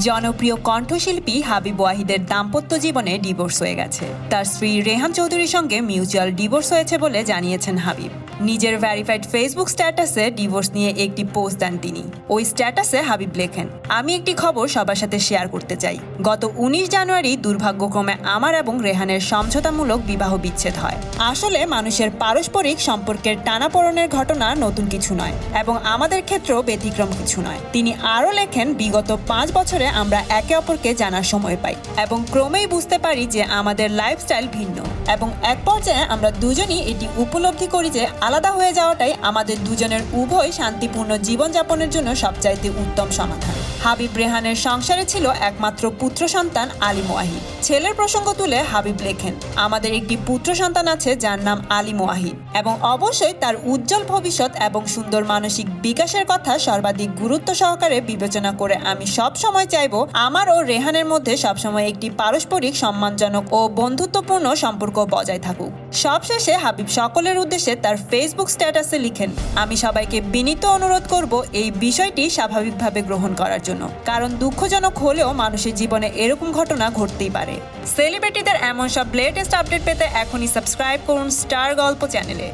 জনপ্রিয় কণ্ঠশিল্পী হাবিব ওয়াহিদের দাম্পত্য জীবনে ডিভোর্স হয়ে গেছে। তার স্ত্রী রেহান চৌধুরীর সঙ্গে মিউচুয়াল ডিভোর্স হয়েছে বলে জানিয়েছেন হাবিব। নিজের ভ্যারিফাইড ফেসবুক স্ট্যাটাসে ডিভোর্স নিয়ে একটি পোস্ট দেন তিনি। ওই স্ট্যাটাসে হাবিব লেখেন, আমি একটি খবর সবার সাথে শেয়ার করতে চাই। গত উনিশ জানুয়ারি দুর্ভাগ্যক্রমে আমার এবং রেহানের সমঝোতামূলক বিবাহ বিচ্ছেদ হয়। আসলে মানুষের পারস্পরিক সম্পর্কের টানাপোড়েনের ঘটনা নতুন কিছু নয় এবং আমাদের ক্ষেত্রেও ব্যতিক্রম কিছু নয়। তিনি আরও লেখেন, বিগত পাঁচ বছরে আমরা একে অপরকে জানার সময় পাই এবং ক্রমেই বুঝতে পারি যে আমাদের লাইফস্টাইল ভিন্ন। এবং এক পর্যায়ে আমরা দুজনই এটি উপলব্ধি করি যে আলাদা হয়ে যাওয়াটাই আমাদের দুজনের উভয় শান্তিপূর্ণ জীবনযাপনের জন্য সবচাইতে উত্তম সমাধান। হাবিব রেহানের সংসারে ছিল একমাত্র পুত্র সন্তান আলী ওয়াহিদ ছেলের প্রসঙ্গ তুলে হাবিব লেখেন, আমাদের একটি পুত্র সন্তান আছে যার নাম আলী ওয়াহিদ এবং অবশ্যই তার উজ্জ্বল ভবিষ্যৎ এবং সুন্দর মানসিক বিকাশের কথা সর্বাধিক গুরুত্ব সহকারে বিবেচনা করে আমি সব সময় চাইব আমার ও রেহানের মধ্যে সবসময় একটি পারস্পরিক সম্মানজনক ও বন্ধুত্বপূর্ণ সম্পর্ক বজায় থাকুক। সবশেষে হাবিব সকলের উদ্দেশ্যে তার ফেসবুক স্ট্যাটাসে লিখেন, আমি সবাইকে বিনীত অনুরোধ করব এই বিষয়টি স্বাভাবিকভাবে গ্রহণ করার জন্য, কারণ দুঃখজনক হলেও মানুষের জীবনে এরকম ঘটনা ঘটতেই পারে। সেলিব্রিটিদের এমন সব লেটেস্ট আপডেট পেতে এখনই সাবস্ক্রাইব করুন স্টার গল্প চ্যানেলে